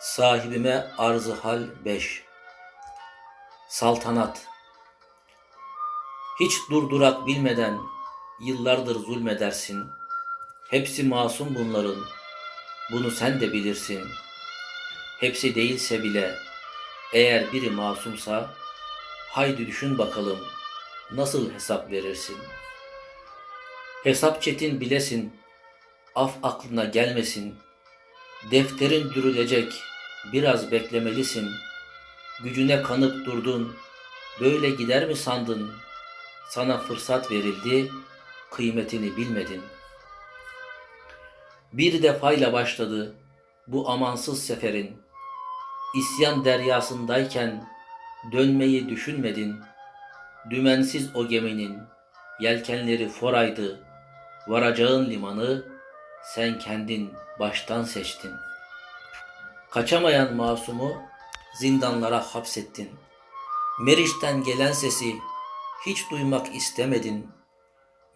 Sahibime arzı hal 5 Saltanat Hiç durdurak bilmeden yıllardır zulmedersin. Hepsi masum bunların. Bunu sen de bilirsin. Hepsi değilse bile eğer biri masumsa haydi düşün bakalım nasıl hesap verirsin? Hesap çetin bilesin. Af aklına gelmesin. Defterin dürülecek, biraz beklemelisin. Gücüne kanıp durdun, böyle gider mi sandın? Sana fırsat verildi, kıymetini bilmedin. Bir defayla başladı bu amansız seferin. İsyan deryasındayken dönmeyi düşünmedin. Dümensiz o geminin yelkenleri foraydı. Varacağın limanı sen kendin baştan seçtin. Kaçamayan masumu zindanlara hapsettin. Meriç'ten gelen sesi hiç duymak istemedin.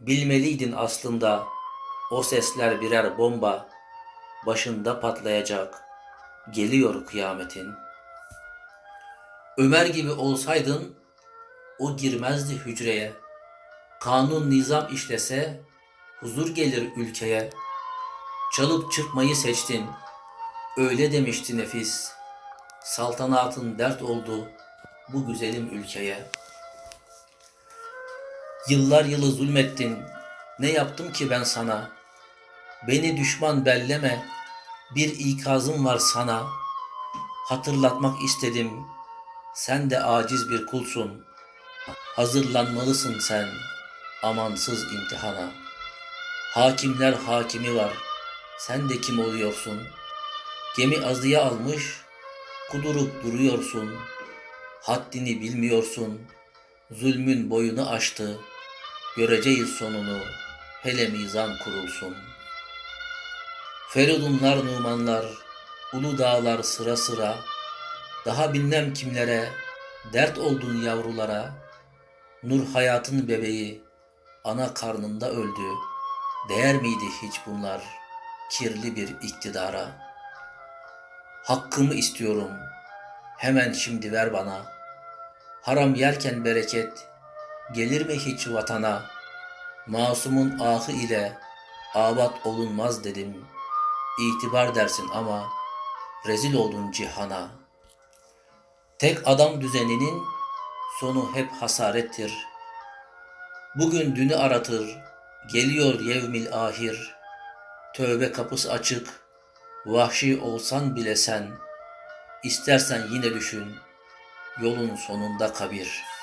Bilmeliydin aslında o sesler birer bomba başında patlayacak. Geliyor kıyametin. Ömer gibi olsaydın o girmezdi hücreye. Kanun nizam işlese huzur gelir ülkeye. Çalıp çırpmayı seçtin. Öyle demişti nefis. Saltanatın dert oldu bu güzelim ülkeye. Yıllar yılı zulmettin. Ne yaptım ki ben sana? Beni düşman belleme. Bir ikazım var sana. Hatırlatmak istedim. Sen de aciz bir kulsun. Hazırlanmalısın sen amansız imtihana. Hakimler hakimi var. Sen de kim oluyorsun? Gemi azıya almış, kudurup duruyorsun. Haddini bilmiyorsun. Zulmün boyunu aştı. Göreceğiz sonunu. Hele mizan kurulsun. Feridunlar, Numanlar, ulu dağlar sıra sıra. Daha bilmem kimlere, dert oldun yavrulara. Nur hayatın bebeği, ana karnında öldü. Değer miydi hiç bunlar kirli bir iktidara? Hakkımı istiyorum. Hemen şimdi ver bana. Haram yerken bereket gelir mi hiç vatana? Masumun ahı ile abat olunmaz dedim. İtibar dersin ama rezil oldun cihana. Tek adam düzeninin sonu hep hasarettir. Bugün dünü aratır, geliyor yevmil ahir. Tövbe kapısı açık, vahşi olsan bile sen, istersen yine düşün, yolun sonunda kabir.''